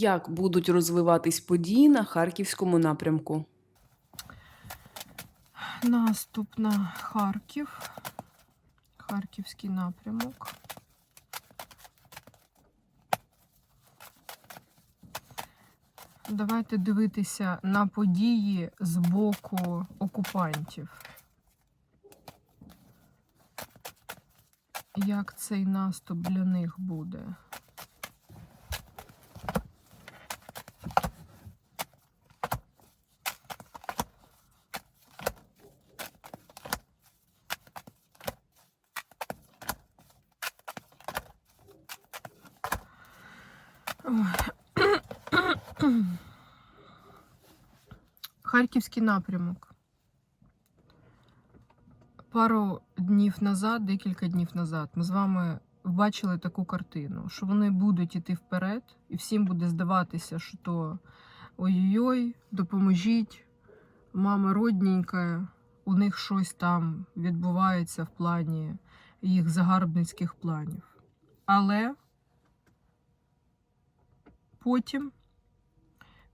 Як будуть розвиватись події на харківському напрямку? Наступ на Харків. Харківський напрямок. Давайте дивитися на події з боку окупантів. Як цей наступ для них буде? Харківський напрямок. Пару днів назад, декілька днів назад, ми з вами бачили таку картину, що вони будуть іти вперед, і всім буде здаватися, що то ой-ой-ой, допоможіть, мама родненька, у них щось там відбувається в плані їх загарбницьких планів. Але потім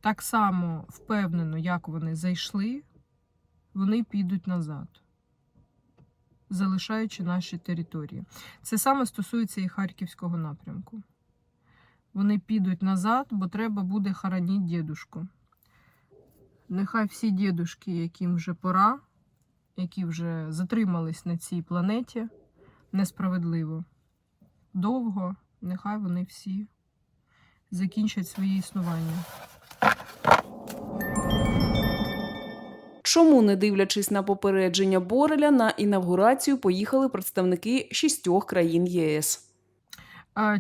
так само впевнено, як вони зайшли, вони підуть назад, залишаючи наші території. Це саме стосується і Харківського напрямку. Вони підуть назад, бо треба буде хоронити дідушку. Нехай всі дідушки, яким вже пора, які вже затримались на цій планеті несправедливо, довго, нехай вони всі закінчать своє існування. Чому, не дивлячись на попередження Бореля, на інавгурацію поїхали представники шістьох країн ЄС?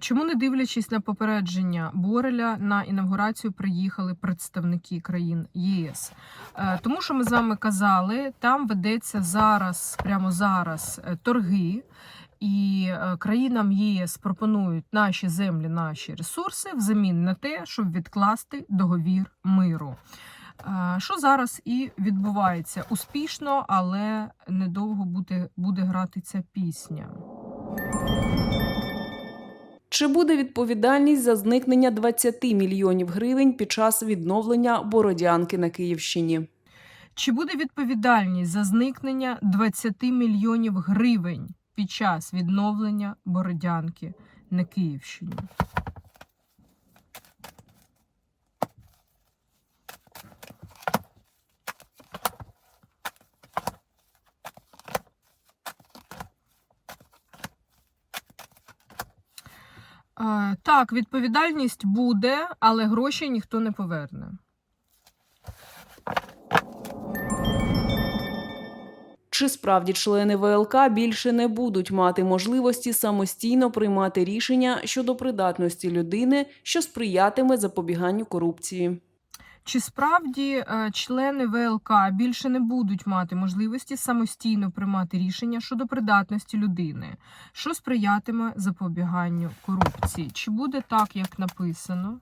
Чому не дивлячись на попередження Бореля, на інавгурацію приїхали представники країн ЄС? Тому що ми з вами казали, там ведеться зараз, прямо зараз, е, торги, і е, країнам ЄС пропонують наші землі, наші ресурси взамін на те, щоб відкласти договір миру. Е, Що зараз і відбувається успішно, але недовго буде, буде грати ця пісня. Чи буде відповідальність за зникнення 20 мільйонів гривень під час відновлення Бородянки на Київщині? Чи буде відповідальність за зникнення 20 мільйонів гривень під час відновлення Бородянки на Київщині? Е, Так, відповідальність буде, але гроші ніхто не поверне. Чи справді члени ВЛК більше не будуть мати можливості самостійно приймати рішення щодо придатності людини, що сприятиме запобіганню корупції? Чи справді е, члени ВЛК більше не будуть мати можливості самостійно приймати рішення щодо придатності людини, що сприятиме запобіганню корупції? Чи буде так, як написано?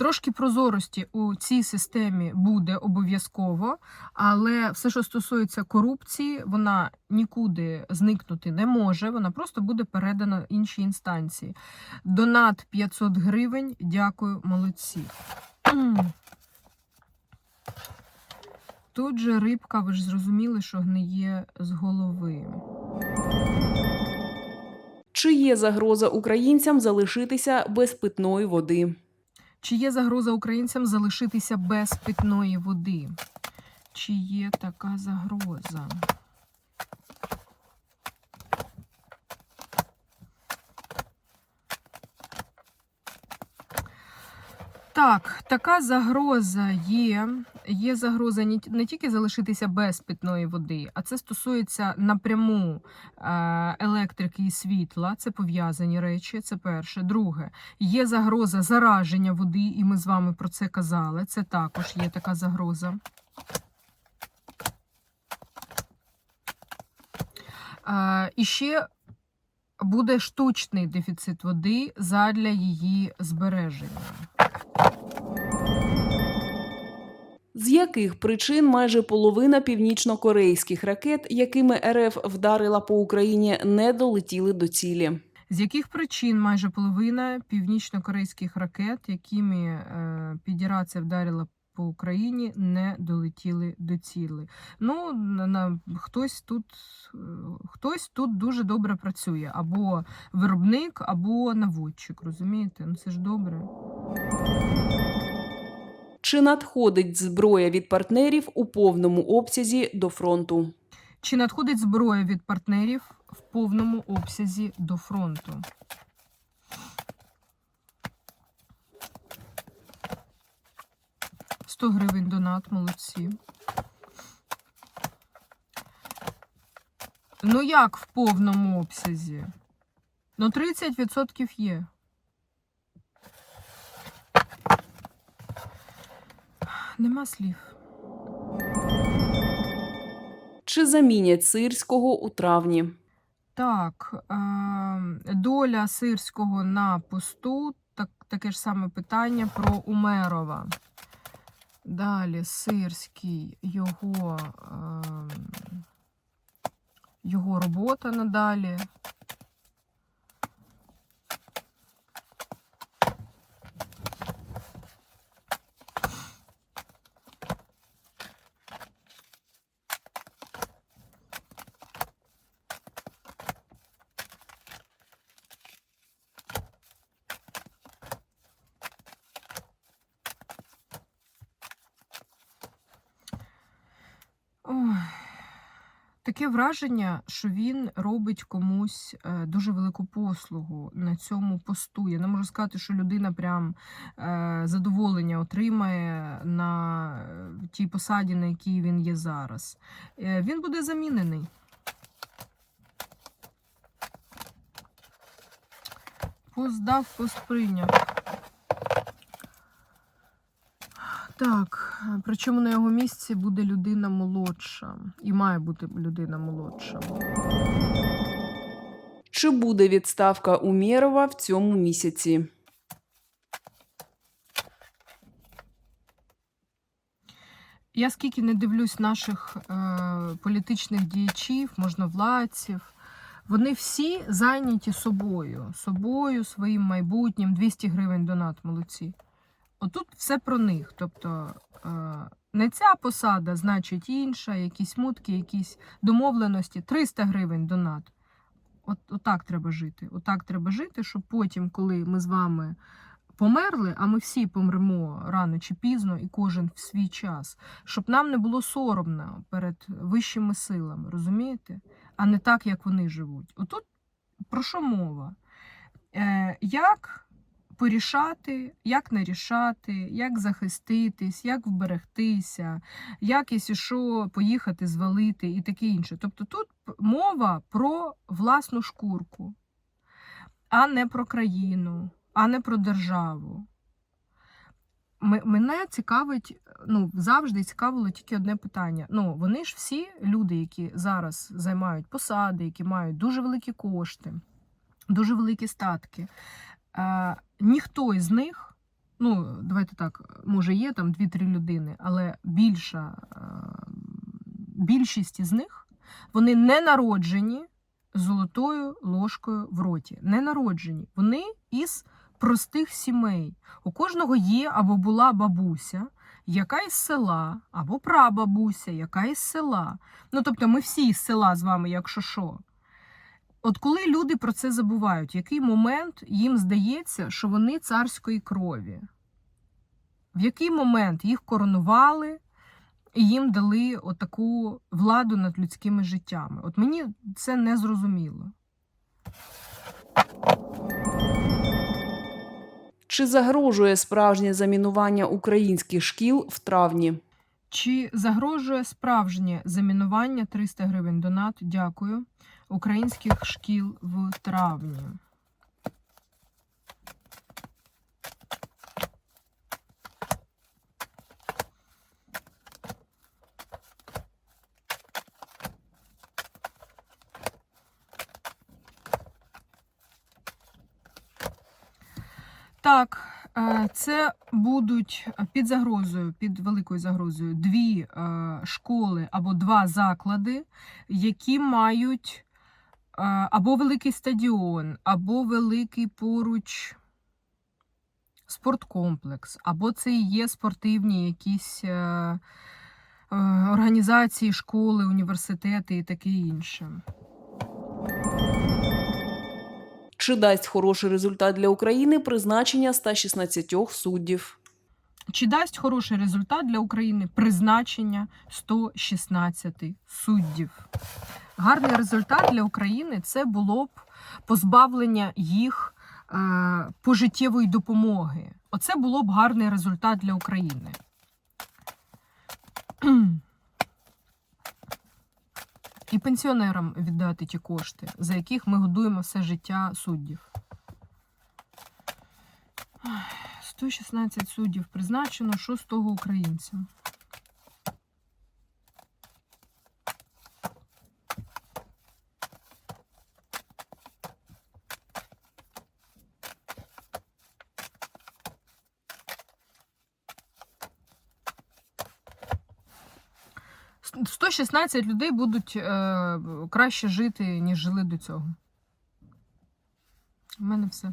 Трошки прозорості у цій системі буде обов'язково, але все, що стосується корупції, вона нікуди зникнути не може. Вона просто буде передана іншій інстанції. Донат 500 гривень. Дякую, молодці. Тут же рибка, ви ж зрозуміли, що гниє з голови. Чи є загроза українцям залишитися без питної води? Чи є загроза українцям залишитися без питної води? Чи є така загроза? Так, така загроза є. Є загроза не тільки залишитися без питної води, а це стосується напряму е, електрики і світла. Це пов'язані речі. Це перше. Друге, є загроза зараження води, і ми з вами про це казали. Це також є така загроза. Е, І ще буде штучний дефіцит води задля її збереження. З яких причин майже половина північно-корейських ракет, якими РФ вдарила по Україні, не долетіли до цілі? З яких причин майже половина північно-корейських ракет, якими е, Федерація вдарила по Україні, не долетіли до цілі? Ну, на, на, хтось тут е, хтось тут дуже добре працює, або виробник, або наводчик. Розумієте? Ну це ж добре. Чи надходить зброя від партнерів у повному обсязі до фронту? Чи надходить зброя від партнерів в повному обсязі до фронту? Сто гривень донат, молодці. Ну як в повному обсязі? Ну, 30% є. Нема слів. Чи замінять сирського у травні? Так, е, доля сирського на посту, так, таке ж саме питання про Умерова. Далі сирський, його, е, його робота надалі. Таке враження, що він робить комусь е, дуже велику послугу на цьому посту. Я не можу сказати, що людина прям е, задоволення отримає на е, тій посаді, на якій він є зараз. Він буде замінений. Пост дав, Так, причому на його місці буде людина молодша. І має бути людина молодша. Чи буде відставка Умєрова в цьому місяці? Я скільки не дивлюсь наших е, політичних діячів, можновладців, вони всі зайняті собою, собою, своїм майбутнім, 200 гривень донат, молодці. Отут все про них. Тобто е, не ця посада, значить інша, якісь мутки, якісь домовленості, 300 гривень донат. От, отак треба жити. Отак треба жити, щоб потім, коли ми з вами померли, а ми всі помремо рано чи пізно, і кожен в свій час, щоб нам не було соромно перед вищими силами, розумієте? А не так, як вони живуть. Отут про що мова? Е, як порішати, як не рішати, як захиститись, як вберегтися, як, якщо що, поїхати, звалити і таке інше. Тобто тут мова про власну шкурку, а не про країну, а не про державу. Мене цікавить, ну, завжди цікавило тільки одне питання. Ну, вони ж всі люди, які зараз займають посади, які мають дуже великі кошти, дуже великі статки. Ніхто із них, ну, давайте так, може, є там 2-3 людини, але більша, більшість із них вони не народжені золотою ложкою в роті. Не народжені. Вони із простих сімей. У кожного є або була бабуся, яка із села, або прабабуся, яка із села. Ну, тобто, ми всі із села з вами, якщо що. От коли люди про це забувають, в який момент їм здається, що вони царської крові? В який момент їх коронували і їм дали отаку владу над людськими життями? От мені це не зрозуміло. Чи загрожує справжнє замінування українських шкіл в травні? Чи загрожує справжнє замінування 300 гривень донат? Дякую. Українських шкіл в травні. Так, Е, Це будуть під загрозою, під великою загрозою, дві е, школи або два заклади, які мають або великий стадіон, або великий поруч спорткомплекс, або це і є спортивні якісь е, е, організації, школи, університети і таке інше. Чи дасть хороший результат для України призначення 116 суддів? Чи дасть хороший результат для України призначення 116 суддів? Гарний результат для України це було б позбавлення їх е, пожиттєвої допомоги. Оце було б гарний результат для України. І пенсіонерам віддати ті кошти, за яких ми годуємо все життя суддів. 116 суддів призначено, що з того українцям? 116 людей будуть е, краще жити, ніж жили до цього. У мене все.